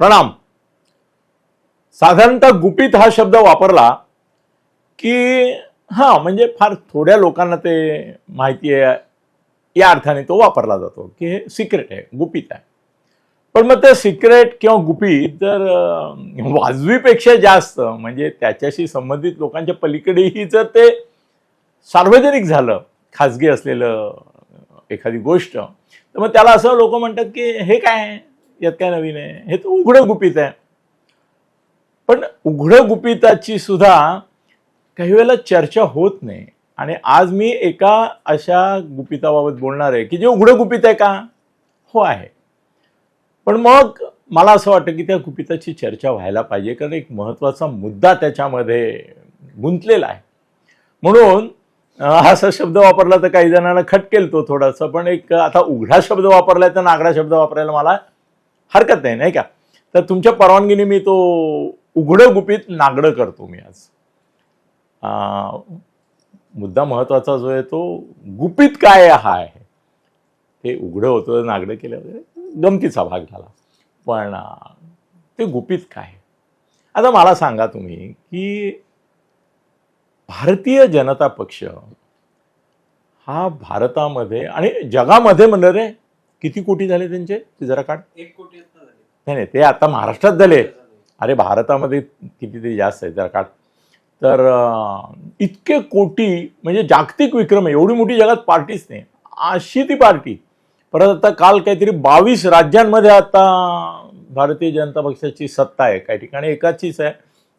प्रणाम साधारणतः गुपित हा शब्द वापरला की हा म्हणजे फार थोड्या लोकांना ते माहिती आहे या अर्थाने तो वापरला जातो की हे सिक्रेट आहे गुपित आहे पण मग ते सिक्रेट किंवा गुपित जर वाजवीपेक्षा जास्त म्हणजे त्याच्याशी संबंधित लोकांच्या पलीकडेही जर ते सार्वजनिक झालं खाजगी असलेलं एखादी गोष्ट तर मग त्याला असं लोक म्हणतात की हे काय आहे? यात काय नवीन आहे? हे तर उघडं गुपित आहे. पण उघडं गुपिताची सुद्धा काही वेळेला चर्चा होत नाही. आणि आज मी एका अशा गुपिताबाबत बोलणार आहे की जे उघडं गुपित आहे का? हो आहे. पण मग मला असं वाटतं की त्या गुपिताची चर्चा व्हायला पाहिजे कारण एक महत्त्वाचा मुद्दा त्याच्यामध्ये गुंतलेला आहे. म्हणून असा शब्द वापरला तर काही जणांना खटकेल तो थोडासा पण एक आता उघडा शब्द वापरलाय तर नागडा शब्द वापरायला मला हरकत नाही नाही का? तर तुमच्या परवानगीने मी तो उघडं गुपित नागडं करतो मी आज. मुद्दा महत्त्वाचा जो आहे तो गुपित काय हा आहे. ते उघडं होतं नागडं केलं वगैरे गमतीचा भाग झाला. पण ते गुपित काय? आता मला सांगा तुम्ही की भारतीय जनता पक्ष हा भारतामध्ये आणि जगामध्ये म्हणलं रे किती कोटी झाले त्यांचे? ते जरा काढ. एक कोटी. नाही नाही ते आता महाराष्ट्रात झाले. अरे भारतामध्ये कितीतरी जास्त आहे जरा काढ. तर इतके कोटी म्हणजे जागतिक विक्रम आहे. एवढी मोठी जगात पार्टीच नाही. अशी ती पार्टी. परत आता काल काहीतरी बावीस राज्यांमध्ये आता भारतीय जनता पक्षाची सत्ता आहे. काही ठिकाणी एकाचीच आहे.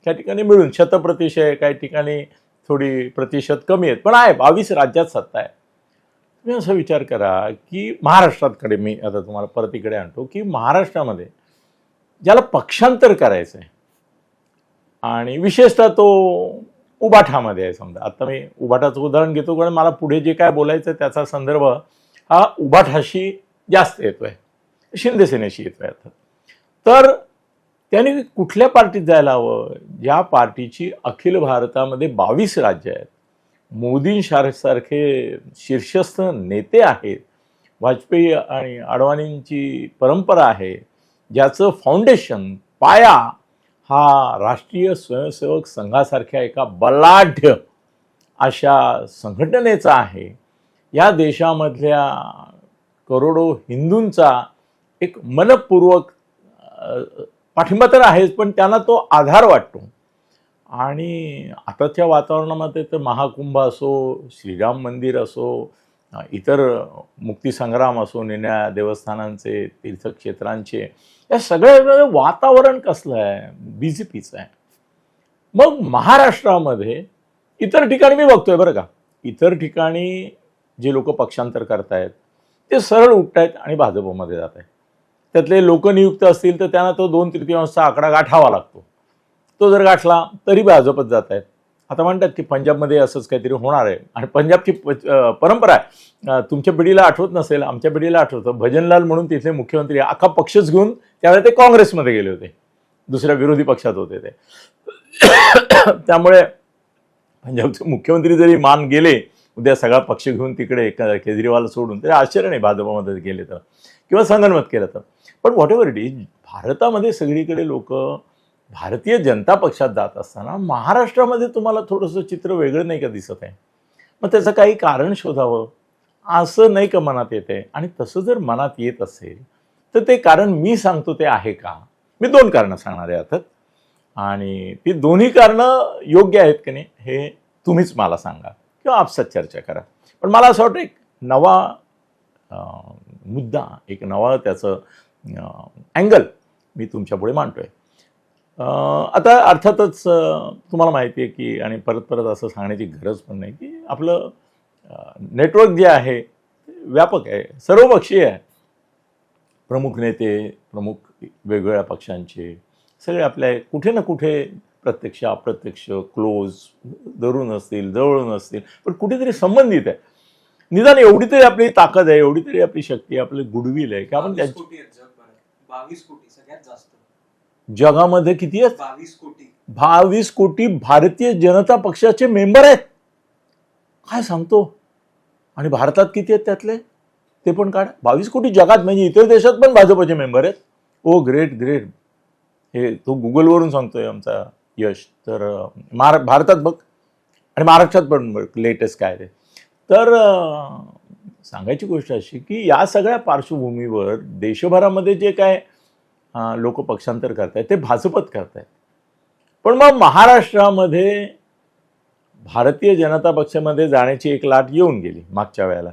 काही ठिकाणी मिळून शतप्रतिशय काही ठिकाणी थोडी प्रतिशत कमी आहेत. पण आहे बावीस राज्यात सत्ता आहे. तुम्ही असा विचार करा की महाराष्ट्रातकडे मी आता तुम्हाला परत इकडे आणतो की महाराष्ट्रामध्ये ज्याला पक्षांतर करायचं आहे आणि विशेषतः तो उबाठामध्ये आहे समजा. आता मी उबाठाचं उदाहरण घेतो कारण मला पुढे जे काय बोलायचं त्याचा संदर्भ हा उबाठाशी जास्त येतोय शिंदेसेनेशी येतोय आता तर त्यांनी कुठल्या पार्टीत जायला हवं? ज्या पार्टीची अखिल भारतामध्ये बावीस राज्य आहेत. मोदींसारखे शीर्षस्थ नेते आहेत. वाजपेयी आणि अडवाणींची परंपरा आहे. ज्याचं फाउंडेशन पाया हा राष्ट्रीय स्वयंसेवक संघासारख्या एका बलाढ्य अशा संघटनेचा आहे. या देशामधल्या करोडो हिंदूंचा एक मनपूर्वक पाठिंबा तर आहेच पण त्यांना तो आधार वाटतो. आणि आताच्या वातावरणामध्ये तर महाकुंभ असो श्रीराम मंदिर असो इतर मुक्तीसंग्राम असो नेण्या देवस्थानांचे तीर्थक्षेत्रांचे या सगळ्या वातावरण कसलं आहे? बी जे पीचं आहे. मग महाराष्ट्रामध्ये इतर ठिकाणी मी बघतोय बरं का. इतर ठिकाणी जे लोक पक्षांतर करतायत ते सरळ उठतायत आणि भाजपमध्ये जात आहेत त्यातले लोकनियुक्त असतील तर त्यांना तो दोन तृतीयांशचा आकडा गाठावा लागतो. तो जर गाठला तरी भाजपच जात आहेत. आता म्हणतात की पंजाबमध्ये असंच काहीतरी होणार आहे. आणि पंजाबची प- परंपरा आहे. तुमच्या पिढीला आठवत नसेल आमच्या पिढीला आठवतं भजनलाल म्हणून तिथले मुख्यमंत्री अख्खा पक्षच घेऊन त्यावेळेला ते काँग्रेसमध्ये गेले होते. दुसऱ्या विरोधी पक्षात होते ते. त्यामुळे पंजाबचे मुख्यमंत्री जरी मान गेले उद्या सगळा पक्ष घेऊन तिकडे केजरीवाल सोडून तरी आश्चर्य नाही भाजपामध्ये गेले तर. किंवा संगनमत केलं तर. पण व्हॉट एव्हर इट इज भारतामध्ये सगळीकडे लोक भारतीय जनता पक्षात जात असताना महाराष्ट्रामध्ये तुम्हाला थोडंसं चित्र वेगळं नाही का दिसत आहे? मग त्याचं काही कारण शोधावं? असं नाही का मनात येते आणि तसं जर मनात येत असेल तर ते कारण मी सांगतो ते आहे का? मी दोन कारणं सांगणार आहे अर्थात. आणि ती दोन्ही कारणं योग्य आहेत की नाही हे तुम्हीच मला सांगा किंवा आपसात चर्चा करा. पण मला असं वाटतं एक नवा मुद्दा एक नवा त्याचं अँगल मी तुमच्यापुढे मांडतो आहे आता अर्थातच तुम्हाला माहिती आहे की आणि परत परत असं सांगण्याची गरज पण नाही की आपलं नेटवर्क जे आहे ते व्यापक आहे सर्वपक्षीय आहे. प्रमुख नेते प्रमुख वेगवेगळ्या पक्षांचे सगळे आपल्या कुठे ना कुठे प्रत्यक्ष अप्रत्यक्ष क्लोज धरून असतील जवळून असतील पण कुठेतरी संबंधित आहे. निदान एवढी तरी आपली ताकद आहे एवढी तरी आपली शक्ती आहे आपली गुडविल आहे की आपण बावीस कोटी सगळ्यात जास्त. जगामध्ये किती आहेत? बावीस कोटी. बावीस कोटी भारतीय जनता पक्षाचे मेंबर आहेत. काय सांगतो? आणि भारतात किती आहेत त्यातले? ते पण काढ. बावीस कोटी जगात म्हणजे इतर देशात पण भाजपचे मेंबर आहेत. ओ ग्रेट ग्रेट हे तो गुगलवरून सांगतोय आमचा यश. तर महारा भारतात बघ. आणि महाराष्ट्रात पण बघ लेटेस्ट काय ते. तर सांगायची गोष्ट अशी की या सगळ्या पार्श्वभूमीवर देशभरामध्ये जे काय लोक पक्षांतर करतायत ते भाजपत करतायत. पण मग महाराष्ट्रामध्ये भारतीय जनता पक्षामध्ये जाण्याची एक लाट येऊन गेली मागच्या वेळेला.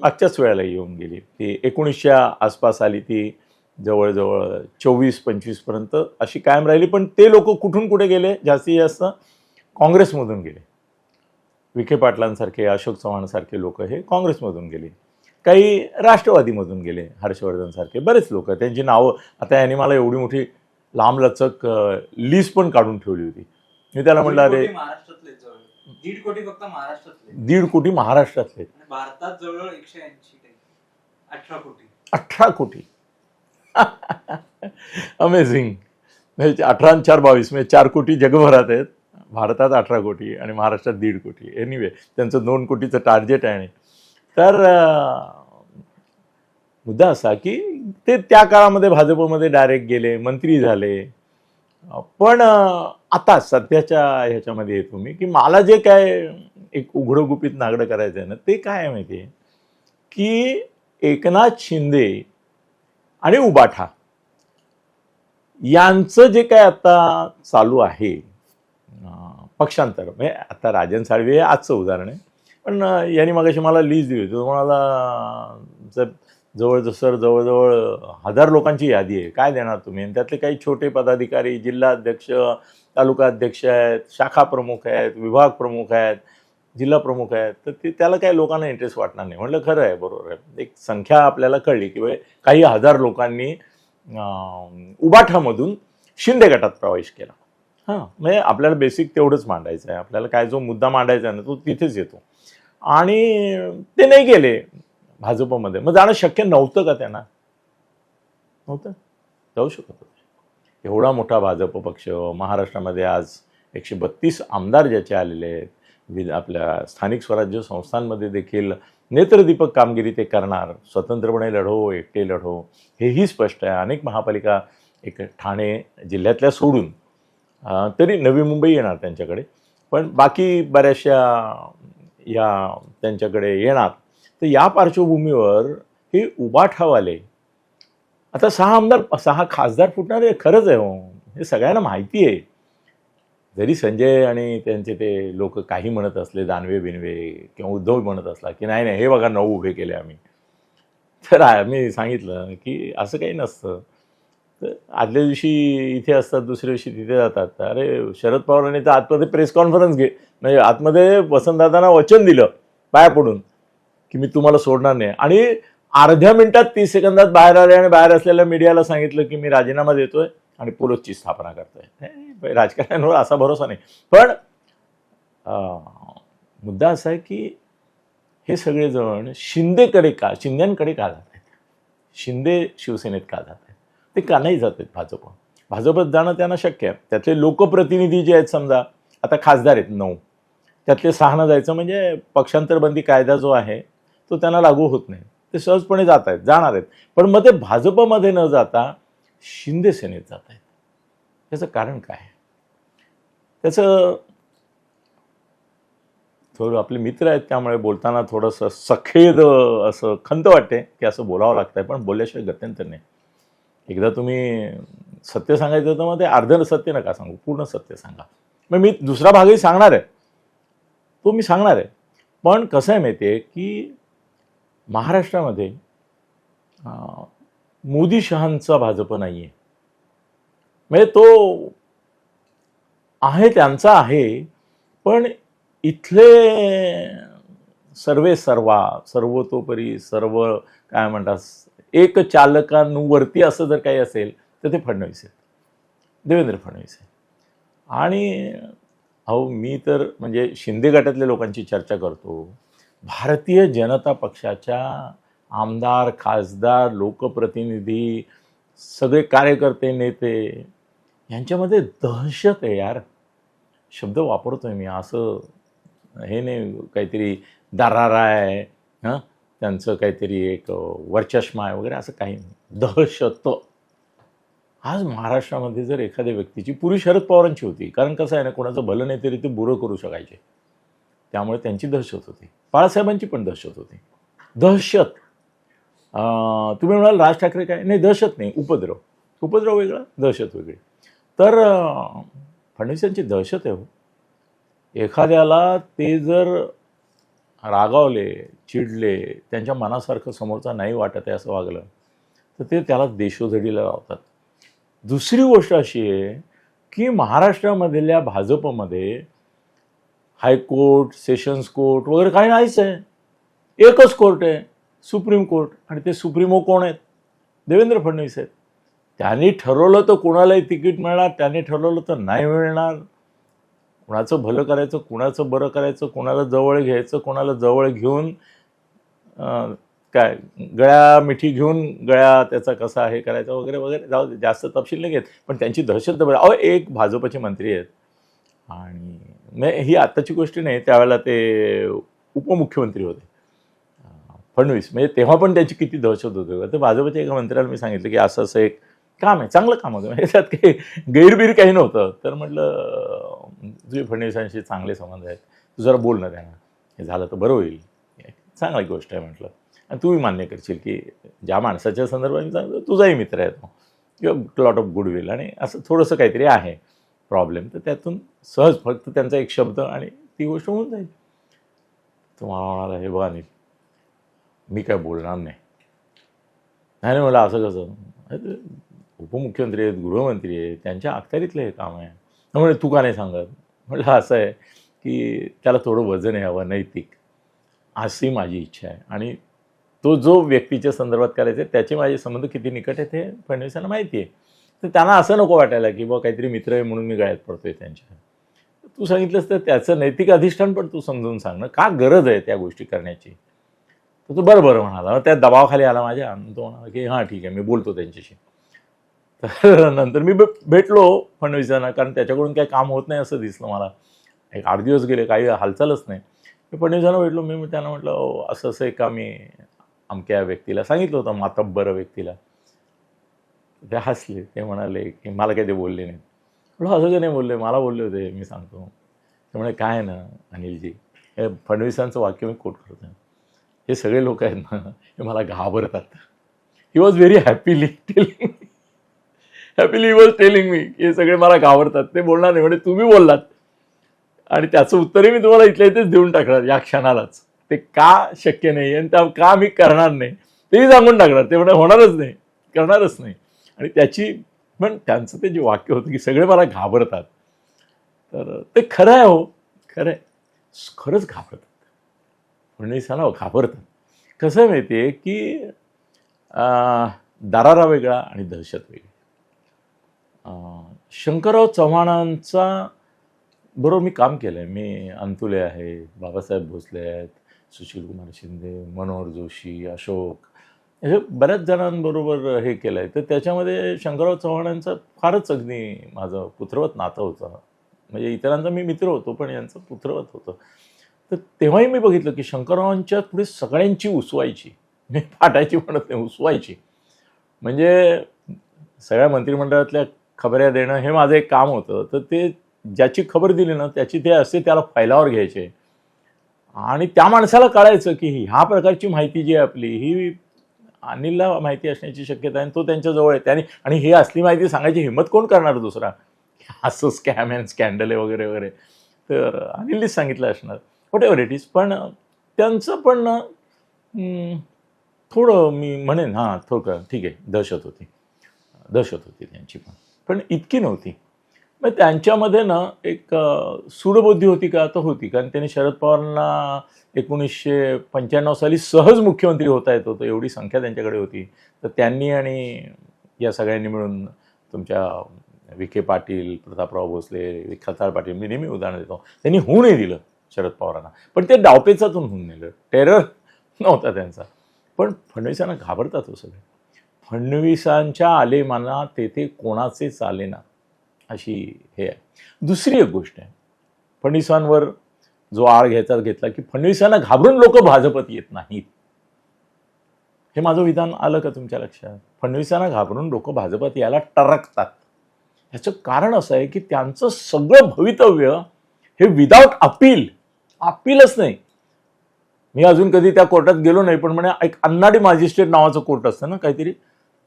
मागच्याच वेळेला येऊन गेली. ती एकोणीसच्या आसपास आली ती जवळजवळ चोवीस पंचवीसपर्यंत अशी कायम राहिली. पण ते लोक कुठून कुठे गेले? जास्तीत जास्त काँग्रेसमधून गेले. विखे पाटलांसारखे अशोक चव्हाणसारखे लोक हे काँग्रेसमधून गेले. काही राष्ट्रवादीमधून गेले हर्षवर्धनसारखे. बरेच लोक त्यांची नावं आता यांनी मला एवढी मोठी लांबलचक लिस्ट पण काढून ठेवली होती. मी त्याला म्हटलं अरे दीड कोटी फक्त महाराष्ट्रातले. दीड कोटी महाराष्ट्रातले. भारतात जवळ एकशे ऐंशी अठरा कोटी. अठरा कोटी. अमेझिंग म्हणजे अठरा आणि चार बावीस म्हणजे चार कोटी जगभरात आहेत. भारतात अठरा कोटी आणि महाराष्ट्रात दीड कोटी. एनिवे त्यांचं दोन कोटीचं टार्गेट आहे आणि तर मुद्दा असा की ते त्या काळामध्ये भाजपमध्ये डायरेक्ट गेले मंत्री झाले. पण आता सध्याच्या ह्याच्यामध्ये येतो मी की मला जे काय एक उघडं गुपित नागडं करायचं आहे ना ते काय माहिती आहे? की एकनाथ शिंदे आणि उबाठा यांचं जे काय आता चालू आहे पक्षांतर म्हणजे आता राजन साळवे हे आजचं उदाहरण आहे. पण यांनी मागाशी मला लीज दिली होती. तुम्हाला म्हणाला जर सर जवळजवळ हजार लोकांची यादी आहे. काय देणार तुम्ही? आणि त्यातले काही छोटे पदाधिकारी जिल्हाध्यक्ष तालुका अध्यक्ष आहेत शाखा प्रमुख आहेत विभाग प्रमुख आहेत जिल्हा प्रमुख आहेत. तर ते त्याला काही लोकांना इंटरेस्ट वाटणार नाही. म्हटलं खरं आहे बरोबर आहे. एक संख्या आपल्याला कळली की म्हणजे काही हजार लोकांनी उबाठामधून शिंदे गटात प्रवेश केला. हां म्हणजे आपल्याला बेसिक तेवढंच मांडायचं आहे. आपल्याला काय जो मुद्दा मांडायचा आहे ना तो तिथेच येतो. आणि ते नाही गेले भाजपमध्ये. मग जाणं शक्य नव्हतं का त्यांना? नव्हतं? जाऊ शकत होते. एवढा मोठा भाजप पक्ष महाराष्ट्रामध्ये आज एकशे बत्तीस आमदार ज्याचे आलेले आहेत. वि आपल्या स्थानिक स्वराज्य संस्थांमध्ये देखील नेत्रदीपक कामगिरी ते करणार. स्वतंत्रपणे लढो एकटे लढो हेही स्पष्ट आहे. अनेक महापालिका एक ठाणे जिल्ह्यातल्या सोडून तरी नवी मुंबई येणार त्यांच्याकडे. पण बाकी बऱ्याचशा या त्यांच्याकडे येणार. तर या पार्श्वभूमीवर हे उबाठावाले आता सहा आमदार सहा खासदार फुटणार हे खरंच आहे हो. हे सगळ्यांना माहिती आहे. जरी संजय आणि त्यांचे ते लोक काही म्हणत असले दानवे बिनवे किंवा उद्धव म्हणत असला की नाही नाही हे बघा नऊ उभे केले आम्ही. तर आम्ही सांगितलं की असं काही नसतं. तर आदल्या दिवशी इथे असतात दुसऱ्या दिवशी तिथे जातात. अरे शरद पवारांनी तर आतमध्ये प्रेस कॉन्फरन्स घे म्हणजे आतमध्ये वसंतदादांना वचन दिलं पाया पडून की मी तुम्हाला सोडणार नाही. आणि अर्ध्या मिनिटात तीस सेकंदात बाहेर आले आणि बाहेर असलेल्या मीडियाला सांगितलं की मी राजीनामा देतोय आणि पोलोसची स्थापना करतोय. राजकारण्यांवर असा भरोसा नाही. पण मुद्दा असा आहे की हे सगळेजण शिंदेकडे का शिंद्यांकडे का जात आहेत? शिंदे शिवसेनेत का जात ते का नाही जात आहेत भाजप भाजपत जाणं त्यांना शक्य आहे. त्यातले लोकप्रतिनिधी जे आहेत समजा आता खासदार आहेत नऊ. त्यातले सहानं जायचं म्हणजे पक्षांतरबंदी कायदा जो आहे तो त्यांना लागू होत नाही. ते सहजपणे जात आहेत जाणार आहेत. पण मग ते भाजपमध्ये न जाता शिंदे सेनेत जात आहेत. त्याचं कारण काय? त्याचं थोडं आपले मित्र आहेत त्यामुळे बोलताना थोडंसं सखेद असं खंत वाटते की असं बोलावं लागतंय पण बोलल्याशिवाय गत्यंतर नाही. एकदा तुम्ही सत्य सांगायचं तर मग ते अर्ध सत्य नका सांगू पूर्ण सत्य सांगा. मग मी दुसरा भागही सांगणार आहे. तो मी सांगणार आहे. पण कसं आहे माहिती आहे की महाराष्ट्रामध्ये मोदी शहांचा भाजप नाही आहे म्हणजे तो आहे त्यांचा आहे पण इथले सर्वे सर्वा सर्वतोपरी सर्व काय म्हणतात एक चालकांवरती असं जर काही असेल तर ते फडणवीस आहेत. देवेंद्र फडणवीस आहे आणि अहो मी तर म्हणजे शिंदे गटातल्या लोकांची चर्चा करतो. भारतीय जनता पक्षाच्या आमदार खासदार लोकप्रतिनिधी सगळे कार्यकर्ते नेते यांच्यामध्ये दहशत आहे यार. शब्द वापरतोय मी असं हे नाही काहीतरी दरारा आहे हां? त्यांचं काहीतरी एक वर्चष्मा आहे वगैरे असं काही नाही. दहशत आज महाराष्ट्रामध्ये जर एखाद्या व्यक्तीची पुरी शरद पवारांची होती कारण कसं आहे ना कोणाचं भलं नाही तरी ते बुरं करू शकायचे. त्यामुळे त्यांची दहशत होती. बाळासाहेबांची पण दहशत होती. दहशत. तुम्ही म्हणाल राज ठाकरे काय? नाही दहशत नाही उपद्रव. उपद्रव वेगळा दहशत वेगळी. तर फडणवीसांची दहशत आहे हो. एखाद्याला ते जर रागावले चिडले त्यांच्या मनासारखं समोरचा नाही वाटत आहे असं वागलं तर ते त्याला देशोधडीला लावतात. दुसरी गोष्ट अशी आहे की महाराष्ट्रामधल्या भाजपमध्ये हायकोर्ट सेशन्स कोर्ट वगैरे काही नाहीच आहे. एकच कोर्ट आहे सुप्रीम कोर्ट. आणि ते सुप्रीमो कोण आहेत? देवेंद्र फडणवीस आहेत. त्यांनी ठरवलं तर कोणालाही तिकीट मिळणार त्यांनी ठरवलं तर नाही मिळणार. कुणाचं भलं करायचं कुणाचं बरं करायचं कोणाला जवळ घ्यायचं कोणाला जवळ घेऊन काय गळ्या मिठी घेऊन गळ्या त्याचा कसा हे करायचा वगैरे वगैरे जाऊ जास्त तपशील नाही घेत. पण त्यांची दहशत बरं अहो एक भाजपचे मंत्री आहेत. आणि नाही ही आत्ताची गोष्ट नाही त्यावेळेला ते उपमुख्यमंत्री होते. फडणवीस म्हणजे तेव्हा पण त्याची किती दहशत होते. तर भाजपच्या एका मंत्र्याला मी सांगितलं की असं असं एक काम आहे चांगलं काम होतं. म्हणजे त्यात काही गैरबीर काही नव्हतं. तर म्हटलं तुझे फडणवीसांशी चांगले संबंध आहेत. तू जरा बोल ना त्यांना. हे झालं तर बरं होईल. चांगली गोष्ट आहे म्हटलं. आणि तूही मान्य करशील की ज्या माणसाच्या संदर्भात मी सांगतो तुझाही मित्र आहे तो. किंवा लॉट ऑफ गुडविल आणि असं थोडंसं काहीतरी आहे प्रॉब्लेम तर त्यातून सहज फक्त त्यांचा एक शब्द आणि ती गोष्ट होऊन जाईल. तुम्हाला म्हणाला हे बघा मी काय बोलणार नाही. नाही नाही म्हणलं असं कसं? उपमुख्यमंत्री आहेत गृहमंत्री आहेत त्यांच्या अखत्यारीतलं हे काम आहे. त्यामुळे तू का नाही सांगत? म्हटलं असं आहे की त्याला थोडं वजन यावं नैतिक. अशी माझी इच्छा आहे. आणि तो जो व्यक्तीच्या संदर्भात करायचे त्याचे माझे संबंध किती निकट आहेत हे फडणवीसांना माहिती आहे. तर त्यांना असं नको वाटायला की बा काहीतरी मित्र आहे म्हणून मी गळ्यात पडतोय त्यांच्या. तू सांगितलंस तर त्याचं नैतिक अधिष्ठान पण तू समजून सांगणं का गरज आहे त्या गोष्टी करण्याची? तर तो बरं बरं म्हणाला. त्या दबावाखाली आला माझ्या तो म्हणाला की हां ठीक आहे मी बोलतो त्यांच्याशी. तर नंतर मी भेटलो फडणवीसांना कारण त्याच्याकडून काही काम होत नाही असं दिसलं मला. एक आठ दिवस गेले काही हालचालच नाही. मी फडणवीसांना भेटलो मी त्यांना म्हटलं असं असं एक मी अमक्या व्यक्तीला सांगितलं होतं मातब्बर व्यक्तीला. ते हसले ते म्हणाले की मला काही ते बोलले नाही म्हटलं असं काही नाही बोलले? मला बोलले होते मी सांगतो. ते म्हणे काय आहे ना अनिलजी हे फडणवीसांचं वाक्य मी कोट करतो हे सगळे लोक आहेत ना हे मला घाबरतात. He was very happy telling happily he was telling मी हे सगळे मला घाबरतात. ते बोलणार नाही. म्हणजे तुम्ही बोललात. आणि त्याचं उत्तरही मी तुम्हाला इथल्या इथेच देऊन टाकणार या क्षणालाच. ते का शक्य नाही आणि त्या का मी करणार नाही तेही सांगून टाकणार. ते म्हणजे होणारच नाही. करणारच नाही. आणि त्याची पण त्यांचं ते जे वाक्य होतं की सगळे मला घाबरतात. तर ते खरं आहे हो. खरं आहे. खरंच घाबरतात. फडणवीसाला घाबरतात. कसं आहे माहिती आहे की दरारा वेगळा आणि दहशत वेगळी. शंकरराव चव्हाणांचा बरोबर मी काम केलं आहे मी अंतुले आहे बाबासाहेब भोसले आहेत सुशीलकुमार शिंदे मनोहर जोशी अशोक हे बऱ्याच जणांबरोबर हे केलं आहे तर त्याच्यामध्ये शंकरराव चव्हाणांचं फारच अगदी माझं पुत्रवत नातं होतं. म्हणजे इतरांचा मी मित्र होतो पण यांचं पुत्रवत होतं. तर तेव्हाही मी बघितलं की शंकररावांच्या पुढे सगळ्यांची उसवायची. मी फाटायची म्हणत नाही उसवायची. म्हणजे सगळ्या मंत्रिमंडळातल्या खबऱ्या देणं हे माझं एक काम होतं. तर ते ज्याची खबर दिली ना त्याची ते असे त्याला फैलावर घ्यायचे. आणि त्या माणसाला कळायचं की ह्या प्रकारची माहिती जी आहे आपली ही अनिलला माहिती असण्याची शक्यता आहे आणि तो त्यांच्याजवळ आहे. त्याने आणि ही असली माहिती सांगायची हिंमत कोण करणार दुसरा? असं स्कॅम अँड स्कॅन्डल आहे वगैरे वगैरे. तर अनिलनीच सांगितलं असणार. वॉट एव्हर इट इज पण त्यांचं पण थोडं मी म्हणेन हां थोडं ठीक आहे. दहशत होती. दहशत होती त्यांची पण. पण इतकी नव्हती. मग त्यांच्यामध्ये ना एक सूडबुद्धी होती का? तर होती. कारण त्यांनी शरद पवारांना एकोणीसशे पंच्याण्णव साली सहज मुख्यमंत्री होता येत होतं. एवढी संख्या त्यांच्याकडे होती. तर त्यांनी आणि या सगळ्यांनी मिळून तुमच्या विखे पाटील प्रतापराव भोसले खताळ पाटील मी नेहमी उदाहरण देतो. त्यांनी होऊ नाही दिलं शरद पवारांना. पण ते डावपेचातून होऊन नेलं. टेरर नव्हता त्यांचा. पण फडणवीसांना घाबरतात हो सगळे. फडणवीसांच्या आलेमाना तेथे कोणाचे चालेना अशी हे आहे. दुसरी एक गोष्ट आहे. फडणवीसांवर जो आळ घ्यायचा घेतला की फडणवीसांना घाबरून लोक भाजपत येत नाहीत. हे माझं विधान आलं का तुमच्या लक्षात? फडणवीसांना घाबरून लोक भाजपात यायला टरकतात. ह्याचं कारण असं आहे की त्यांचं सगळं भवितव्य हे विदाऊट अपील अपीलच नाही. मी अजून कधी त्या कोर्टात गेलो नाही पण म्हणे एक अन्नाडी मॅजिस्ट्रेट नावाचं कोर्ट असतं ना काहीतरी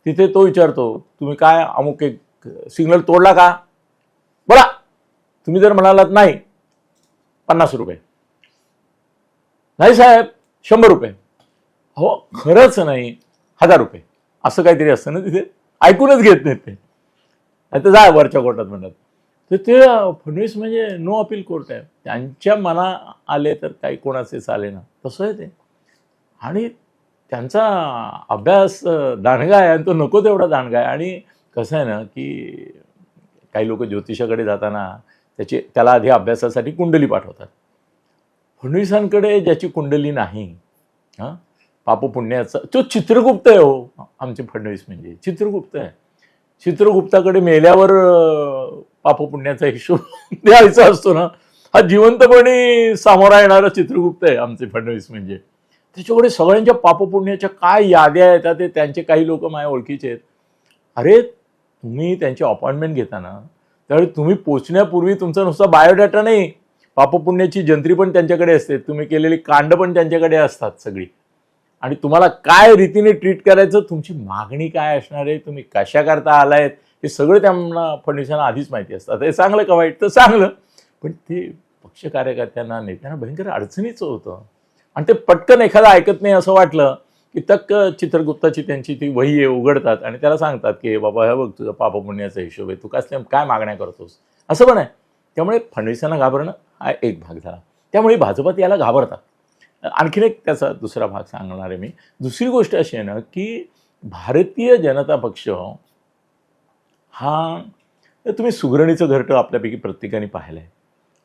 तिथे तो विचारतो तुम्ही काय अमुक एक सिग्नल तोडला का? बोला. तुम्ही जर म्हणालात नाही पन्नास रुपये. नाही साहेब शंभर रुपये. हो खरंच नाही हजार रुपये. असं काहीतरी असतं ना तिथे. ऐकूनच घेत नाहीत ते. नाही तर जा वरच्या कोर्टात म्हणतात. तर ते फडणवीस म्हणजे नो अपील कोर्ट आहे. त्यांच्या मना आले तर काही कोणाचे चाले ना. तसं आहे ते. आणि त्यांचा अभ्यास अं, दांडगा आहे आणि तो नको तेवढा दांडगा आहे आणि कसं आहे ना की काही लोक ज्योतिषाकडे जाताना त्याची त्याला आधी अभ्यासासाठी कुंडली पाठवतात. फडणवीसांकडे ज्याची कुंडली नाही हां? पापपुण्याचं तो चित्रगुप्त आहे हो आमचे फडणवीस म्हणजे. चित्रगुप्त आहे. चित्रगुप्ताकडे मेल्यावर अं, पापपुण्याचा हिशोब द्यायचा असतो ना. हा जिवंतपणे सामोरा येणारा चित्रगुप्त आहे आमचे फडणवीस म्हणजे. त्याच्याकडे सगळ्यांच्या पापपुण्याच्या काय याद्या येतात ते त्यांचे काही लोक माझ्या ओळखीचे आहेत. अरे तुम्ही त्यांची अपॉइंटमेंट घेताना त्यावेळी तुम्ही पोचण्यापूर्वी तुमचा नुसता बायोडाटा नाही पापपुण्याची जंत्री पण त्यांच्याकडे असते तुम्ही केलेली कांड पण त्यांच्याकडे असतात सगळी. आणि तुम्हाला काय रीतीने ट्रीट करायचं तुमची मागणी काय असणार आहे तुम्ही कशा करता आलायत हे सगळं त्यांना फडणवीसांना आधीच माहिती असतात हे चांगलं का वाईट? तर चांगलं. पण ते पक्ष कार्यकर्त्यांना नेत्यांना भयंकर अडचणीचं होतं. आणि ते पटकन एखादा ऐकत नाही असं वाटलं की तक्क चित्रगुप्ताची त्यांची ती वही आहे उघडतात आणि त्याला सांगतात की बाबा हे बघ तुझा पापपुण्याचा हिशोब आहे. तू कसल्या काय मागण्या करतोस? असं पण आहे. त्यामुळे फडणवीसांना घाबरणं हा एक भाग झाला. त्यामुळे भाजपात याला घाबरतात. आणखीन एक त्याचा दुसरा भाग सांगणार आहे मी. दुसरी गोष्ट अशी आहे ना की भारतीय जनता पक्ष हा तुम्ही सुगरणीचं घरटं आपल्यापैकी प्रत्येकाने पाहिलं आहे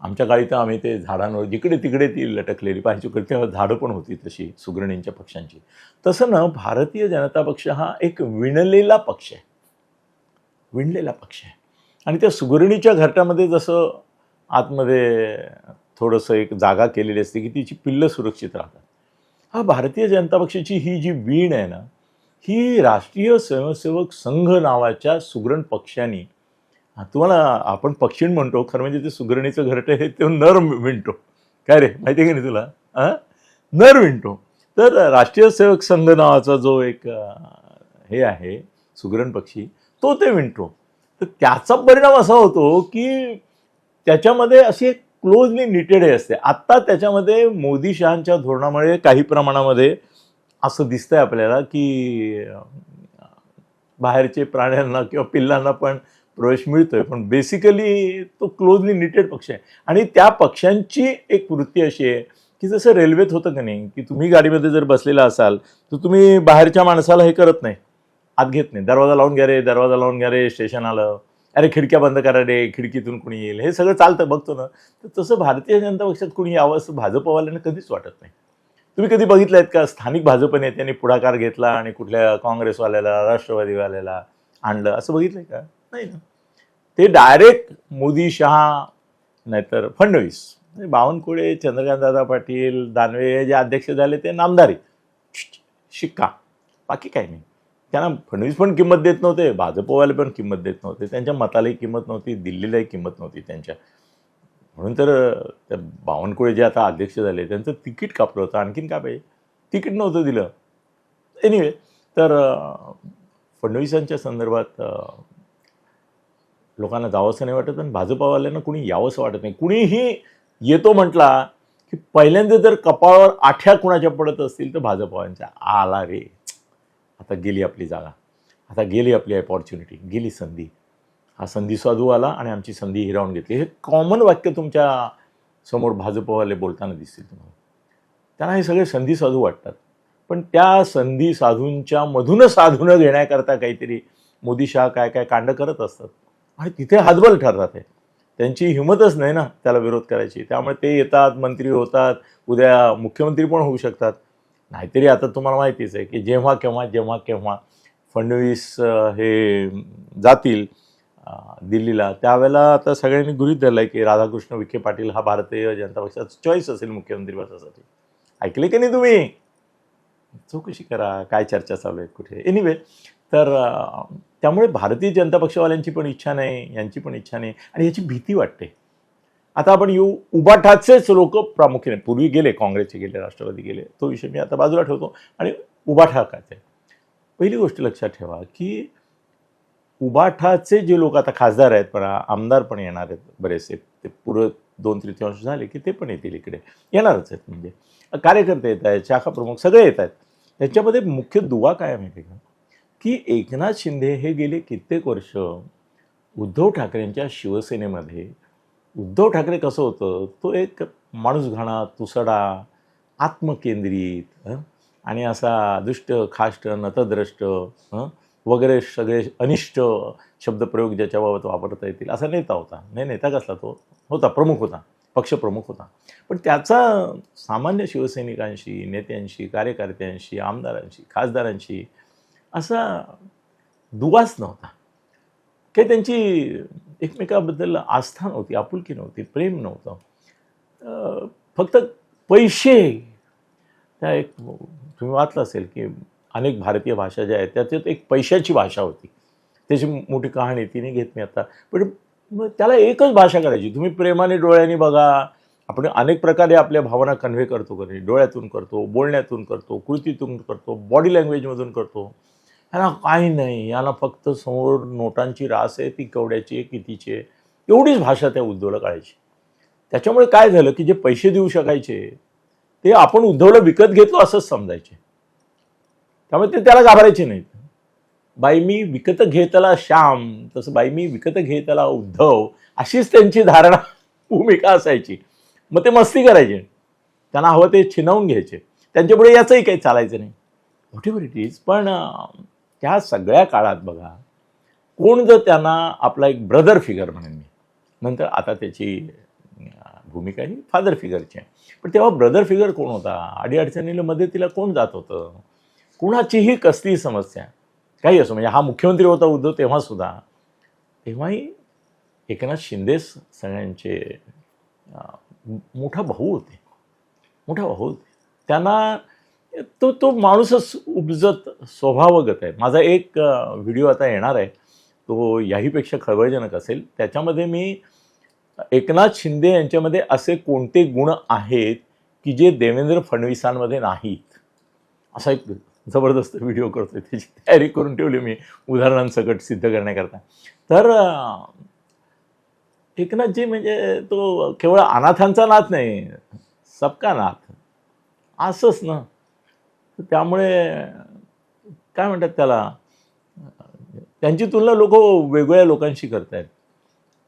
आमच्या काळी तर आम्ही ते झाडांवर जिकडे तिकडे ती लटकलेली पाहिजे तेव्हा झाडं पण होती तशी सुगरणींच्या पक्षांची तसं ना भारतीय जनता पक्ष हा एक विणलेला पक्ष आहे. विणलेला पक्ष आहे. आणि त्या सुगरणीच्या घरट्यामध्ये जसं आतमध्ये थोडंसं एक जागा केलेली असते की तिची पिल्लं सुरक्षित राहतात. हा भारतीय जनता पक्षाची ही जी वीण आहे ना ही राष्ट्रीय स्वयंसेवक संघ नावाच्या सुगरण पक्षाने तुम्हाला आपण पक्षीण म्हणतो खरं म्हणजे ते सुगरणीचं घरटे हे ते नर विणतो काय रे? माहिती आहे की नाही तुला? हां? नर विणतो तर राष्ट्रीय सेवक संघ नावाचा जो एक हे आहे सुगरण पक्षी तो ते विणतो तर त्याचा परिणाम असा होतो की त्याच्यामध्ये अशी एक क्लोजली निटेड हे असते. आत्ता त्याच्यामध्ये मोदी शहांच्या धोरणामुळे काही प्रमाणामध्ये असं दिसतंय आपल्याला की बाहेरचे प्राण्यांना किंवा पिल्लांना पण प्रवेश मिळतोय. पण बेसिकली तो क्लोजली निटेड पक्ष आहे. आणि त्या पक्षांची एक वृत्ती अशी आहे की जसं रेल्वेत होतं का नाही की तुम्ही गाडीमध्ये जर बसलेला असाल तर तुम्ही बाहेरच्या माणसाला हे करत नाही. आत घेत नाही. दरवाजा लावून घ्या रे दरवाजा लावून घ्या रे स्टेशन आलं. अरे खिडक्या बंद करा रे खिडकीतून कुणी येईल. हे सगळं चालतं बघतो ना. तर तसं भारतीय जनता पक्षात कुणी यावं असं भाजपवाल्यांना कधीच वाटत नाही. तुम्ही कधी बघितलं आहेत का? स्थानिक भाजप नेत्यांनी पुढाकार घेतला आणि कुठल्या काँग्रेसवाल्याला राष्ट्रवादीवाल्याला आणलं. असं बघितलंय का? नाही ना. ते डायरेक्ट मोदी शहा नाहीतर फडणवीस. म्हणजे बावनकुळे चंद्रकांतदादा पाटील दानवे जे अध्यक्ष झाले ते नामदारी शिक्का. बाकी काही नाही. त्यांना फडणवीस पण किंमत देत नव्हते भाजपवाले पण किंमत देत नव्हते. त्यांच्या मतालाही किंमत नव्हती दिल्लीलाही किंमत नव्हती त्यांच्या. म्हणून तर त्या बावनकुळे जे आता अध्यक्ष झाले त्यांचं तिकीट कापलं होतं. आणखीन काय पाहिजे तिकीट नव्हतं दिलं. एनिवे तर फडणवीसांच्या संदर्भात लोकांना जावंसं नाही वाटत आणि भाजपावाल्यांना कुणी यावंसं वाटत नाही. कुणीही येतो म्हटला की पहिल्यांदा जर कपाळावर आठ्या कुणाच्या पडत असतील तर भाजपवाल्यांच्या आला रे. आता गेली आपली जागा. आता गेली आपली अपॉर्च्युनिटी गेली संधी. हा संधी साधू आला आणि आमची संधी हिरावून घेतली. हे कॉमन वाक्य तुमच्यासमोर भाजपवाले बोलताना दिसतील तुम्हाला. त्यांना हे सगळे संधी साधू वाटतात. पण त्या संधी साधूंच्या मधून साधून घेण्याकरता काहीतरी मोदी शाह काय काय कांड करत असतात. आणि तिथे हातबल ठरतात आहे त्यांची हिंमतच नाही ना त्याला विरोध करायची. त्यामुळे ते येतात मंत्री होतात उद्या मुख्यमंत्री पण होऊ शकतात. नाहीतरी आता तुम्हाला माहितीच आहे की जेव्हा केव्हा जेव्हा केव्हा फडणवीस हे जातील दिल्लीला त्यावेळेला आता सगळ्यांनी गृहित धरलं आहे की राधाकृष्ण विखे पाटील हा भारतीय जनता पक्षाचा चॉईस असेल मुख्यमंत्री पदासाठी. ऐकले की नाही तुम्ही? चौकशी करा. काय चर्चा चालू आहे कुठे? एनिवे तर त्यामुळे भारतीय जनता पक्षवाल्यांची पण इच्छा नाही यांची पण इच्छा नाही आणि याची भीती वाटते. आता आपण येऊ उबाठाचेच लोक प्रामुख्याने पूर्वी गेले काँग्रेसचे गेले राष्ट्रवादी गेले तो विषय मी आता बाजूला ठेवतो आणि उबाठा काय ते पहिली गोष्ट लक्षात ठेवा की उबाठाचे जे लोक आता खासदार आहेत पण आमदार पण येणार आहेत बरेचसे ते पुरं दोन तृतीयांश झाले की ते पण येतील इकडे. येणारच आहेत म्हणजे. कार्यकर्ते येत आहेत शाखा प्रमुख सगळे येत आहेत. त्याच्यामध्ये मुख्य दुवा काय आहे माहिती आहे का? की एकनाथ शिंदे हे गेले कित्येक वर्ष उद्धव ठाकरेंच्या शिवसेनेमध्ये. उद्धव ठाकरे कसं होतं? तो एक माणूस घाणा तुसडा आत्मकेंद्रित आणि असा दुष्ट खाष्ट नतद्रष्ट हं? वगैरे सगळे अनिष्ट शब्दप्रयोग ज्याच्याबाबत वापरता येतील असा नेता होता. नाही नेता कसला तो? होता प्रमुख होता पक्षप्रमुख होता. पण त्याचा सामान्य शिवसैनिकांशी नेत्यांशी कार्यकर्त्यांशी आमदारांशी खासदारांशी असा दुवास नव्हता. काही त्यांची एकमेकाबद्दल आस्था नव्हती आपुलकी नव्हती प्रेम नव्हतं. फक्त पैसे. त्या एक तुम्ही वाचलं असेल की अनेक भारतीय भाषा ज्या आहेत त्याच्यात एक पैशाची भाषा होती. त्याची मोठी कहाणी तिने घेत मी आता. पण त्याला एकच भाषा करायची. तुम्ही प्रेमाने डोळ्यांनी बघा. आपण अनेक प्रकारे आपल्या भावना कन्व्हे करतो कधी. डोळ्यातून करतो बोलण्यातून करतो कृतीतून करतो बॉडी लँग्वेजमधून करतो. ह्याला काही नाही याला फक्त समोर नोटांची रास आहे ती कवड्याची आहे कितीची आहे एवढीच भाषा त्या उद्धवला काढायची त्याच्यामुळे काय झालं की जे पैसे देऊ शकायचे ते आपण उद्धवला विकत घेतलो असंच समजायचे. त्यामुळे ते त्याला घाबरायचे नाहीत. बाई मी विकत घेतला श्याम तसं बाई मी विकत घेतला उद्धव अशीच त्यांची धारणा भूमिका असायची. मग ते मस्ती करायचे. त्यांना हवं ते छिनवून घ्यायचे. त्यांच्यापुढे याचंही काही चालायचं नाही. व्हॉट इट इज पण ह्या त्या सगळ्या काळात बघा कोण जर त्यांना आपला एक ब्रदर फिगर म्हणेन मी नंतर आता त्याची भूमिका ही फादर फिगरची आहे. पण तेव्हा ब्रदर फिगर कोण होता? अडीअडचणीला मदतीला कोण जात होतं? कुणाचीही कसलीही समस्या? काही असो म्हणजे हा मुख्यमंत्री होता उद्धव तेव्हासुद्धा तेव्हाही एकनाथ शिंदे सगळ्यांचे मोठा भाऊ होते. मोठा भाऊ होते. त्यांना तो तो माणूसच उपजत स्वभावगत आहे. माझा एक व्हिडिओ आता येणार आहे. तो याहीपेक्षा खळबळजनक असेल. त्याच्यामध्ये मी एकनाथ शिंदे यांच्यामध्ये असे कोणते गुण आहेत की जे देवेंद्र फडणवीसांमध्ये नाहीत? असा एक जबरदस्त व्हिडिओ करतोय. त्याची तयारी करून ठेवली मी. उदाहरणांसकट सिद्ध करण्याकरता. तर एकनाथजी म्हणजे तो केवळ अनाथांचा नाथ नाही. सबका नाथ. असंच ना. तर त्यामुळे काय म्हणतात त्याला? त्यांची तुलना लोक वेगवेगळ्या लोकांशी करतायत.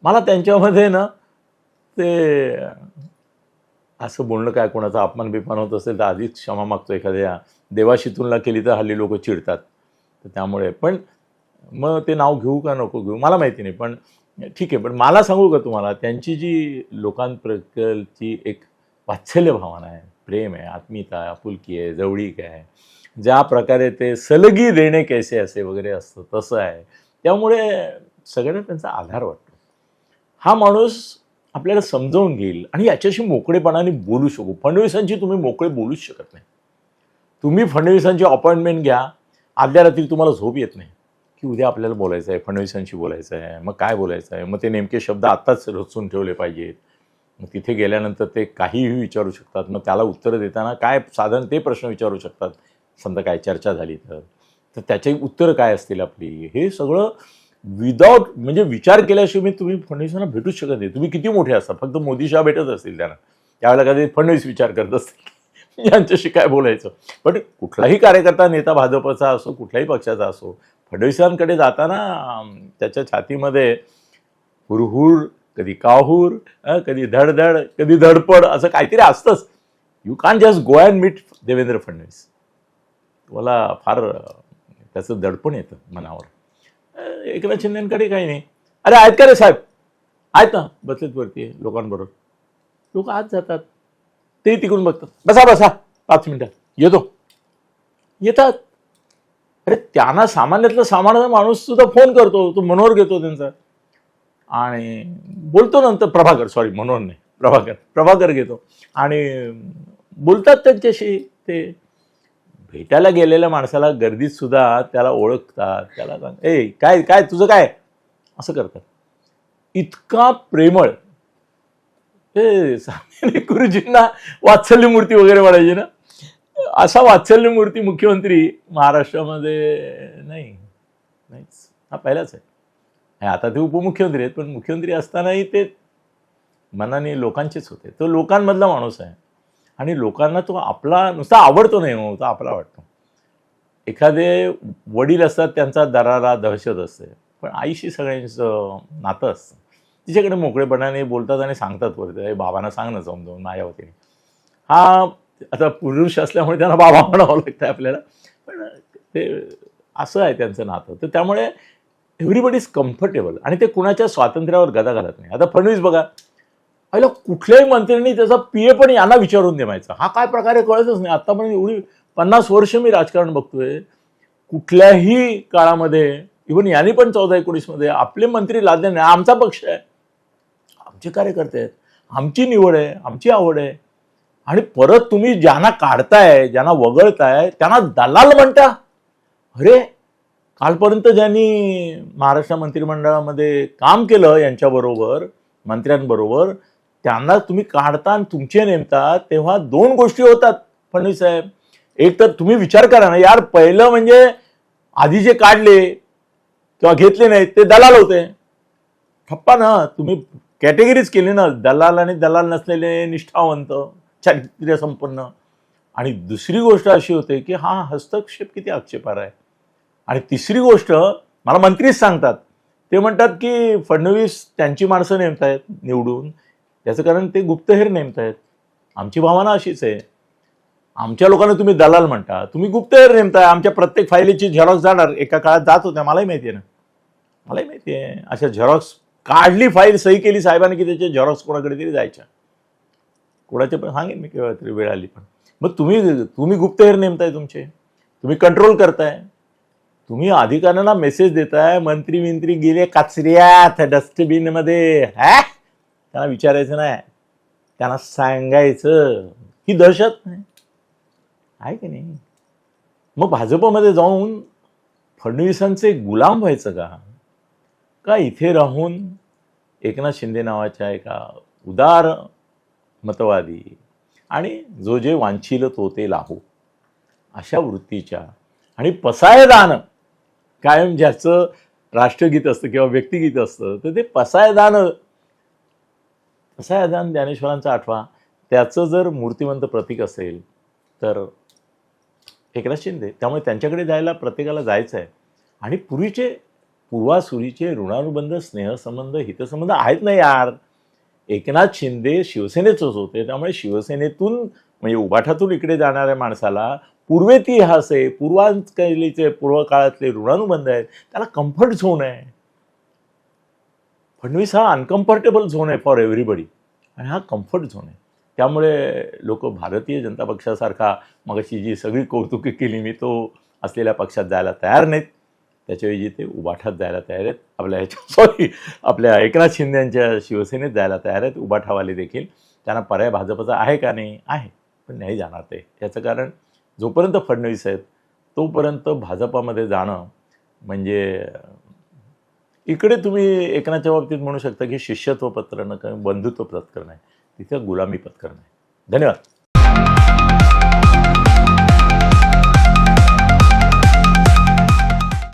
मला त्यांच्यामध्ये ना ते असं बोलणं काय कोणाचा अपमान बिपमान होत असेल तर आधीच क्षमा मागतो एखाद्या देवाशी तुलना केली तर हल्ली लोक चिडतात. तर त्यामुळे पण मग ते नाव घेऊ का नको घेऊ? मला माहिती नाही पण ठीक आहे पण मला सांगू का तुम्हाला? त्यांची जी लोकांप्रकलची एक वात्सल्य भावना आहे. प्रेम आहे आत्मीयता आहे आपुलकी आहे जवळीक आहे. ज्या प्रकारे ते सलगी देणे कैसे असे वगैरे असतं तसं आहे. त्यामुळे सगळ्यांना त्यांचा आधार वाटतो. हा माणूस आपल्याला समजावून घेईल आणि याच्याशी मोकळेपणाने बोलू शकू. फडणवीसांची तुम्ही मोकळे बोलूच शकत नाही. तुम्ही फडणवीसांची अपॉइंटमेंट घ्या. आदल्या रात्री तुम्हाला झोप येत नाही की उद्या आपल्याला बोलायचं आहे फडणवीसांशी बोलायचं आहे मग काय बोलायचं आहे? मग ते नेमके शब्द आत्ताच रचून ठेवले पाहिजेत. मग तिथे गेल्यानंतर ते काहीही विचारू शकतात. मग त्याला उत्तरं देताना काय साधन ते प्रश्न विचारू शकतात. समजा काय चर्चा झाली तर. तर त्याची उत्तरं काय असतील आपली? हे सगळं विदाऊट म्हणजे विचार केल्याशिवाय मी तुम्ही फडणवीसांना भेटूच शकत नाही. तुम्ही किती मोठे असता? फक्त मोदी शाह भेटत असतील त्यांना. त्यावेळेला कधी फडणवीस विचार करत असतील. यांच्याशी काय बोलायचं? पण कुठलाही कार्यकर्ता नेता भाजपचा असो कुठल्याही पक्षाचा असो फडणवीसांकडे जाताना त्याच्या छातीमध्ये हुरहुर कधी काहूर कधी धडधड कधी धडपड असं काहीतरी असतंच. You can just go and meet Devendra Fadnavis. तुम्हाला फार त्याचं दडपण येतं मनावर. एकनाथ शिंदेकडे काही नाही. अरे आहेत का रे साहेब? आहेत ना. बसलेत वरती लोकांबरोबर. लोक आत जातात. ते तिकडून बघतात. बसा बसा. पाच मिनटात येतो. येतात. अरे त्यांना सामान्यातला सामान्य माणूस सुद्धा फोन करतो. तो मनोहर घेतो त्यांचा. आणि बोलतो नंतर प्रभाकर सॉरी मनोहर नाही प्रभाकर प्रभाकर घेतो. आणि बोलतात त्यांच्याशी ते भेटायला गेलेल्या माणसाला गर्दीत सुद्धा त्याला ओळखतात त्याला सांग ए काय काय तुझं काय? असं करतात. इतका प्रेमळ. हे सामान्य गुरुजींना वात्सल्य मूर्ती वगैरे म्हणायची ना? असा वात्सल्य मूर्ती मुख्यमंत्री महाराष्ट्रामध्ये नाही नाहीच. हा पहिलाच आहे. आता ते उपमुख्यमंत्री आहेत पण मुख्यमंत्री असतानाही ते मनाने लोकांचेच होते. तो लोकांमधला माणूस आहे. आणि लोकांना तो आपला नुसता आवडतो नाही म्हणून तो आपला वाटतो एखादे वडील असतात त्यांचा दरारा दहशत असते. पण आईशी सगळ्यांचं नातं असतं. तिच्याकडे मोकळेपणाने बोलतात आणि सांगतात वरती "ए, बाबांना सांग ना समजावून माझ्या वतीने. हा आता पुरुष असल्यामुळे त्यांना बाबा म्हणावं लागतं आपल्याला. पण ते असं आहे त्यांचं नातं. तर त्यामुळे एव्हरीबडी इज कम्फर्टेबल आणि ते कुणाच्या स्वातंत्र्यावर गदा घालत नाही. आता फडणवीस बघा. अरे कुठल्याही मंत्र्यांनी त्याचा पी ए पण यांना विचारून देवायचा हा काय प्रकारे कळतच नाही. आत्तापर्यंत एवढी पन्नास वर्ष मी राजकारण बघतोय. कुठल्याही काळामध्ये इव्हन यांनी पण चौदा एकोणीसमध्ये आपले मंत्री लादले नाही. आमचा पक्ष आहे. आमचे कार्यकर्ते आहेत. आमची निवड आहे. आमची आवड आहे. आणि परत तुम्ही ज्यांना काढताय ज्यांना वगळताय त्यांना दलाल म्हणता. अरे कालपर्यंत ज्यांनी महाराष्ट्र मंत्रिमंडळामध्ये काम केलं यांच्याबरोबर मंत्र्यांबरोबर त्यांना तुम्ही काढता आणि तुमचे नेमता तेव्हा दोन गोष्टी होतात फडणवीस साहेब. एक तर तुम्ही विचार करा ना यार पहिलं म्हणजे आधी जे काढले किंवा घेतले नाहीत ते दलाल होते. ठप्पा ना तुम्ही कॅटेगरीज केली ना दलाल आणि दलाल नसलेले निष्ठावंत चारित्र्य संपन्न आणि दुसरी गोष्ट अशी होते की हा हस्तक्षेप किती आक्षेपार आहे. आणि तिसरी गोष्ट मला मंत्रीच सांगतात. ते म्हणतात की फडणवीस त्यांची माणसं नेमतायत निवडून. त्याचं कारण ते गुप्तहेर नेमतायत आमची भावना अशीच आहे. आमच्या लोकांना तुम्ही दलाल म्हणता. तुम्ही गुप्तहेर नेमताय. आमच्या प्रत्येक फायलीची झेरॉक्स जाणार. एका काळात जात होत्या. मलाही माहिती आहे ना. मलाही माहिती आहे. अशा झेरॉक्स काढली फाईल सही केली साहेबांनी की त्याचे झेरॉक्स कोणाकडे तरी जायच्या. कोणाच्या पण सांगेन मी केव्हा तरी वेळ आली पण. मग तुम्ही तुम्ही गुप्तहेर नेमताय तुमचे. तुम्ही कंट्रोल करताय. तुम्ही अधिकाऱ्यांना मेसेज देताय मंत्री विंत्री गेले कचऱ्यात डस्टबिनमध्ये हॅ? त्यांना विचारायचं नाही. त्यांना सांगायचं. ही दहशत नाही. आहे की नाही? मग भाजपमध्ये जाऊन फडणवीसांचे गुलाम व्हायचं का? का इथे राहून एकनाथ शिंदे नावाच्या एका उदार मतवादी आणि जो जे वांछील तो ते लाहो अशा वृत्तीच्या आणि पसायदान कायम ज्याचं राष्ट्रगीत असतं किंवा व्यक्तिगीत असतं तर ते पसायदान पसायदान ज्ञानेश्वरांचा आठवा. त्याचं जर मूर्तिमंत प्रतीक असेल तर एकनाथ शिंदे. त्यामुळे त्यांच्याकडे जायला प्रत्येकाला जायचं आहे आणि पूर्वीचे पूर्वासुरीचे ऋणानुबंध स्नेहसंबंध हितसंबंध आहेत ना यार. एकनाथ शिंदे शिवसेनेचंच होते. त्यामुळे शिवसेनेतून म्हणजे उभाठातून इकडे जाणाऱ्या माणसाला पूर्वेतिहास आहे पूर्वांकलीचे पूर्व काळातले ऋणानुबंध आहेत त्याला कम्फर्ट झोन आहे. फडणवीस हा अनकम्फर्टेबल झोन आहे फॉर एव्हरीबडी आणि हा कम्फर्ट झोन आहे. त्यामुळे लोक भारतीय जनता पक्षासारखा मगाशी जी सगळी कौतुके केली मी तो असलेल्या पक्षात जायला तयार नाहीत. त्याच्याऐवजी ते उबाठात जायला तयार आहेत. आपल्या ह्याच्या सॉरी आपल्या एकनाथ शिंदेंच्या शिवसेनेत जायला तयार आहेत. उबाठावाले देखील. त्यांना पर्याय भाजपचा आहे का नाही? आहे. पण नाही जाणार ते. याचं कारण जोपर्यंत फडणवीस आहेत तोपर्यंत भाजपामध्ये जाणं म्हणजे इकडे तुम्ही एकनाथच्या बाबतीत म्हणू शकता की शिष्यत्व पत्र न बंधुत्व पत्कर नाही. तिथं गुलामी पत्कर नाही. धन्यवाद.